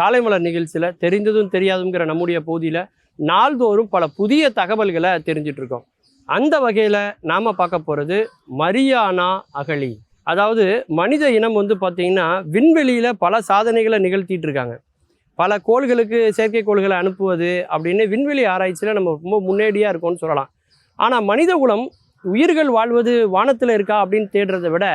காலைமலர் நிகழ்ச்சியில் தெரிந்ததும் தெரியாதுங்கிற நம்முடைய பகுதியில் நாள்தோறும் பல புதிய தகவல்களை தெரிஞ்சிட்ருக்கோம் அந்த வகையில் நாம் பார்க்க போகிறது மரியானா அகழி. அதாவது மனித இனம் வந்து பார்த்திங்கன்னா விண்வெளியில் பல சாதனைகளை நிகழ்த்திட்டு இருக்காங்க. பல கோள்களுக்கு செயற்கைக்கோள்களை அனுப்புவது அப்படின்னு விண்வெளி ஆராய்ச்சியில் நம்ம ரொம்ப முன்னேடியாக இருக்கோம்னு சொல்லலாம். ஆனால் மனித குலம் உயிர்கள் வாழ்வது வானத்தில் இருக்கா அப்படின்னு தேடுறதை விட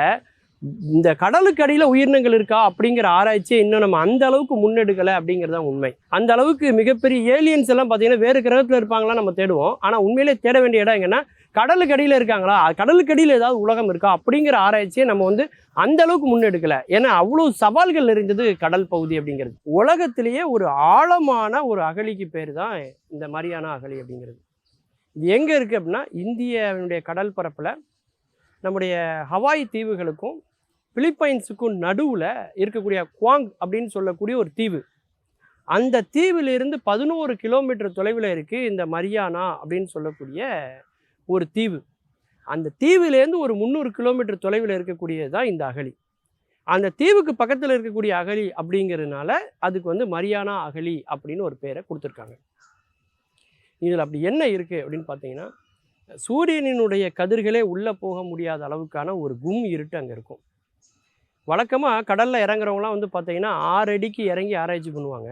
இந்த கடலுக்கு அடியில் உயிரினங்கள் இருக்கா அப்படிங்கிற ஆராய்ச்சியை இன்னும் நம்ம அந்த அளவுக்கு முன்னெடுக்கலை அப்படிங்கிறது தான் உண்மை. அந்த அளவுக்கு மிகப்பெரிய ஏலியன்ஸ் எல்லாம் பார்த்தீங்கன்னா வேறு கிரகத்தில் இருப்பாங்களா நம்ம தேடுவோம். ஆனால் உண்மையிலே தேட வேண்டிய இடம் எங்கன்னா கடலுக்கு அடியில் இருக்காங்களா? கடலுக்கு அடியில் ஏதாவது உலகம் இருக்கா அப்படிங்கிற ஆராய்ச்சியை நம்ம வந்து அந்த அளவுக்கு முன்னெடுக்கலை. ஏன்னா அவ்வளோ சவால்கள் நிறைந்தது கடல் பகுதி அப்படிங்கிறது. உலகத்திலேயே ஒரு ஆழமான ஒரு அகழிக்கு பேர் தான் இந்த மாதிரியான அகழி அப்படிங்கிறது. இது எங்கே இருக்குது அப்படின்னா இந்தியாவினுடைய கடல் பரப்பில் நம்முடைய ஹவாய் தீவுகளுக்கும் பிலிப்பைன்ஸுக்கும் நடுவில் இருக்கக்கூடிய குவாங் அப்படின்னு சொல்லக்கூடிய ஒரு தீவு. அந்த தீவிலிருந்து பதினோரு கிலோமீட்டர் தொலைவில் இருக்குது இந்த மரியானா அப்படின்னு சொல்லக்கூடிய ஒரு தீவு. அந்த தீவிலேருந்து ஒரு முந்நூறு கிலோமீட்டர் தொலைவில் இருக்கக்கூடியது தான் இந்த அகழி அந்த தீவுக்கு பக்கத்தில் இருக்கக்கூடிய அகழி அப்படிங்கிறதுனால அதுக்கு வந்து மரியானா அகழி அப்படின்னு ஒரு பேரை கொடுத்துருக்காங்க. இதில் அப்படி என்ன இருக்குது அப்படின்னு பார்த்தீங்கன்னா சூரியனினுடைய கதிர்களே உள்ளே போக முடியாத அளவுக்கான ஒரு கும் இருட்டு அங்கே இருக்கும். வழக்கமாக கடலில் இறங்குறவங்களாம் வந்து பார்த்திங்கன்னா ஆறு அடிக்கு இறங்கி ஆராய்ச்சி பண்ணுவாங்க.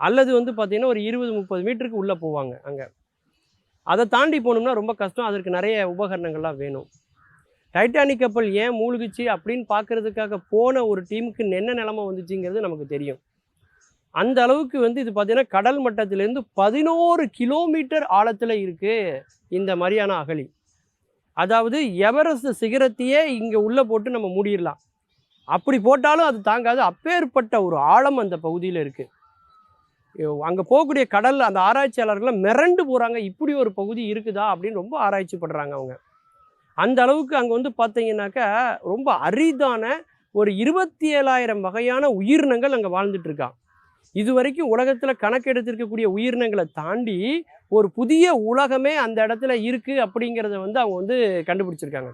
அல்லது வந்து பார்த்திங்கன்னா ஒரு இருபது முப்பது மீட்டருக்கு உள்ளே போவாங்க அங்கே. அதை தாண்டி போகணும்னா ரொம்ப கஷ்டம். அதற்கு நிறைய உபகரணங்கள்லாம் வேணும். டைட்டானிக் கப்பல் ஏன் மூழ்குச்சு அப்படின்னு பார்க்கறதுக்காக போன ஒரு டீமுக்கு என்ன நிலமை வந்துச்சுங்கிறது நமக்கு தெரியும். அந்த அளவுக்கு வந்து இது பார்த்தீங்கன்னா கடல் மட்டத்திலேருந்து பதினோரு கிலோமீட்டர் ஆழத்தில் இருக்குது இந்த மாதிரியான அகழி. அதாவது எவரெஸ்ட் சிகரத்தையே இங்கே உள்ளே போட்டு நம்ம மூடிடலாம். அப்படி போட்டாலும் அது தாங்காது. அப்பேற்பட்ட ஒரு ஆழம் அந்த பகுதியில் இருக்குது அங்கே போகக்கூடிய கடல் அந்த ஆராய்ச்சியாளர்கள்லாம் மிரண்டு போகிறாங்க இப்படி ஒரு பகுதி இருக்குதா அப்படின்னு ரொம்ப ஆராய்ச்சி பண்ணுறாங்க அவங்க. அந்த அளவுக்கு அங்கே வந்து பார்த்தீங்கன்னாக்கா ரொம்ப அரிதான ஒரு இருபத்தி ஏழாயிரம் வகையான உயிரினங்கள் அங்கே வாழ்ந்துட்டுருக்கான் இது வரைக்கும் உலகத்தில் கணக்கெடுத்திருக்கக்கூடிய உயிரினங்களை தாண்டி ஒரு புதிய உலகமே அந்த இடத்துல இருக்குது அப்படிங்கிறத வந்து அவங்க வந்து கண்டுபிடிச்சிருக்காங்க.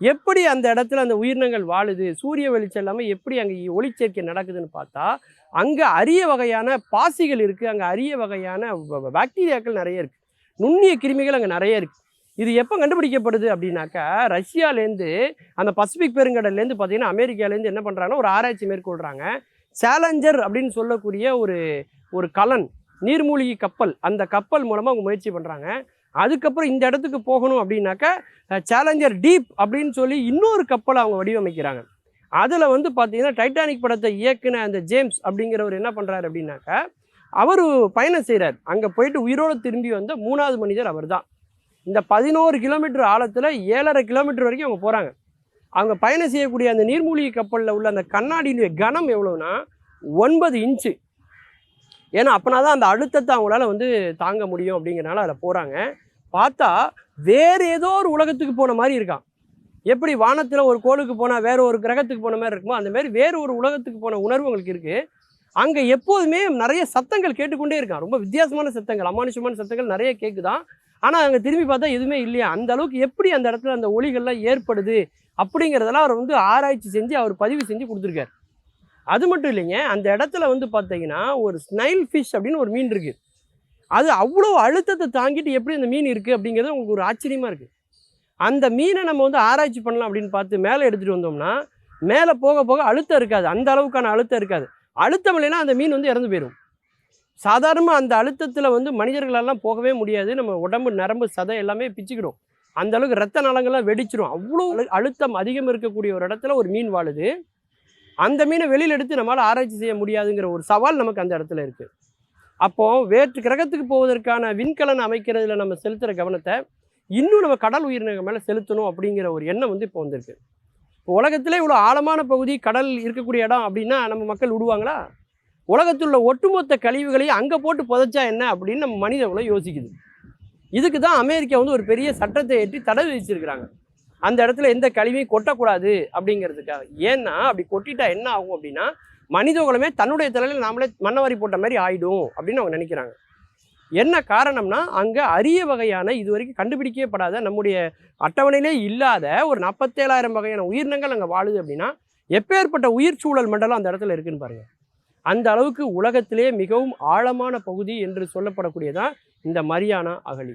எப்படி அந்த இடத்துல அந்த உயிரினங்கள் வாழுது? சூரிய வெளிச்சம் இல்லாமல் எப்படி அங்கே ஒளிச்சேர்க்கை நடக்குதுன்னு பார்த்தா அங்கே அரிய வகையான பாசிகள் இருக்குது அங்கே அரிய வகையான பாக்டீரியாக்கள் நிறைய இருக்குது நுண்ணிய கிருமிகள் அங்கே நிறைய இருக்குது இது எப்போ கண்டுபிடிக்கப்படுது அப்படின்னாக்கா ரஷ்யாலேருந்து அந்த பசிபிக் பெருங்கடல்லேருந்து பார்த்தீங்கன்னா அமெரிக்காலேருந்து என்ன பண்ணுறாங்கன்னா ஒரு ஆராய்ச்சி மேற்கொள்கிறாங்க சேலஞ்சர் அப்படின்னு சொல்லக்கூடிய ஒரு ஒரு கலன் நீர்மூழ்கி கப்பல் அந்த கப்பல் மூலமாக அவங்க முயற்சி பண்ணுறாங்க அதுக்கப்புறம் இந்த இடத்துக்கு போகணும் அப்படின்னாக்கா சேலஞ்சர் டீப் அப்படின்னு சொல்லி இன்னொரு கப்பலை அவங்க வடிவமைக்கிறாங்க. அதில் வந்து பார்த்தீங்கன்னா டைட்டானிக் படத்தை இயக்குன அந்த ஜேம்ஸ் அப்படிங்கிறவர் என்ன பண்ணுறாரு அப்படின்னாக்கா அவர் பயணம் செய்கிறார் அங்கே போயிட்டு உயிரோடு திரும்பி வந்த மூணாவது மனிதர் அவர் தான் இந்த பதினோரு கிலோமீட்டர் ஆழத்தில் ஏழரை கிலோமீட்டர் வரைக்கும் அவங்க போகிறாங்க அவங்க பயணம் செய்யக்கூடிய அந்த நீர்மூழ்கி கப்பலில் உள்ள அந்த கண்ணாடியினுடைய கனம் எவ்வளோன்னா ஒன்பது இன்ச்சு. ஏன்னா அப்போனா தான் அந்த அழுத்தத்தை அவங்களால வந்து தாங்க முடியும் அப்படிங்கிறனால அதில் போகிறாங்க பார்த்தா வேறு ஏதோ ஒரு உலகத்துக்கு போன மாதிரி இருக்கான். எப்படி வானத்தில் ஒரு கோளுக்கு போனால் வேறு ஒரு கிரகத்துக்கு போன மாதிரி இருக்குமோ அந்தமாரி வேறு ஒரு உலகத்துக்கு போன உணர்வு உங்களுக்கு இருக்குது அங்கே எப்போதுமே நிறைய சத்தங்கள் கேட்டுக்கொண்டே இருக்கான். ரொம்ப வித்தியாசமான சத்தங்கள் அமானுஷமான சத்தங்கள் நிறைய கேட்குதான் ஆனால் அங்கே திரும்பி பார்த்தா எதுவுமே இல்லையா? அந்த அளவுக்கு எப்படி அந்த இடத்துல அந்த ஒளிகள்லாம் ஏற்படுது அப்படிங்கிறதெல்லாம் அவர் வந்து ஆராய்ச்சி செஞ்சு அவர் பதிவு செஞ்சு கொடுத்துருக்காரு. அது மட்டும் இல்லைங்க அந்த இடத்துல வந்து பார்த்தீங்கன்னா ஒரு ஸ்னைல் ஃபிஷ் அப்படின்னு ஒரு மீன் இருக்குது அது அவ்வளோ அழுத்தத்தை தாங்கிட்டு எப்படி அந்த மீன் இருக்குது அப்படிங்கிறது உங்களுக்கு ஒரு ஆச்சரியமாக இருக்குது அந்த மீனை நம்ம வந்து ஆராய்ச்சி பண்ணலாம் அப்படின்னு பார்த்து மேலே எடுத்துகிட்டு வந்தோம்னா மேலே போக போக அழுத்தம் இருக்காது. அந்த அளவுக்கான அழுத்தம் இருக்காது. அழுத்தம் இல்லைன்னா அந்த மீன் வந்து இறந்து போயிடும் சாதாரணமாக அந்த அழுத்தத்தில் வந்து மனிதர்களெல்லாம் போகவே முடியாது. நம்ம உடம்பு நரம்பு சதை எல்லாமே பிச்சுக்கிடும். அந்த அளவுக்கு ரத்த நலங்கள்லாம் வெடிச்சிரும். அவ்வளோ அழுத்தம் அதிகம் இருக்கக்கூடிய ஒரு இடத்துல ஒரு மீன் வாழுது. அந்த மீனை வெளியில் எடுத்து நம்மளால் ஆராய்ச்சி செய்ய முடியாதுங்கிற ஒரு சவால் நமக்கு அந்த இடத்துல இருக்குது அப்போ வேற்று கிரகத்துக்கு போவதற்கான விண்கலன் அமைக்கிறதுல நம்ம செலுத்துகிற கவனத்தை இன்னும் நம்ம கடல் உயிரினங்கள் மேலே செலுத்தணும் அப்படிங்கிற ஒரு எண்ணம் வந்து இப்போ வந்திருக்கு. இப்போ உலகத்திலே இவ்வளோ ஆழமான பகுதி கடல் இருக்கக்கூடிய இடம் அப்படின்னா நம்ம மக்கள் விடுவாங்களா? உலகத்தில் உள்ள ஒட்டுமொத்த கழிவுகளையும் அங்கே போட்டு புதைச்சா என்ன அப்படின்னு நம்ம மனித உலகம் யோசிக்குது. இதுக்கு தான் அமெரிக்கா வந்து ஒரு பெரிய சட்டத்தை ஏற்றி தடை விதிச்சிருக்கிறாங்க. அந்த இடத்துல எந்த கழிவையும் கொட்டக்கூடாது அப்படிங்கிறதுக்காக. ஏன்னா அப்படி கொட்டிட்டா என்ன ஆகும் அப்படின்னா மனித குலமே தன்னுடைய தலையில் நாமளே மண்ணவாரி போட்ட மாதிரி ஆயிடும் அப்படின்னு அவங்க நினைக்கிறாங்க. என்ன காரணம்னா அங்கே அரிய வகையான இது வரைக்கும் கண்டுபிடிக்கப்படாத நம்முடைய அட்டவணையிலே இல்லாத ஒரு நாற்பத்தேழாயிரம் வகையான உயிரினங்கள் அங்கே வாழுது அப்படின்னா எப்பேற்பட்ட உயிர் சூழல் மண்டலம் அந்த இடத்துல இருக்குன்னு பாருங்கள் அந்த அளவுக்கு உலகத்திலே மிகவும் ஆழமான பகுதி என்று சொல்லப்படக்கூடியதான் இந்த மரியானா அகழி.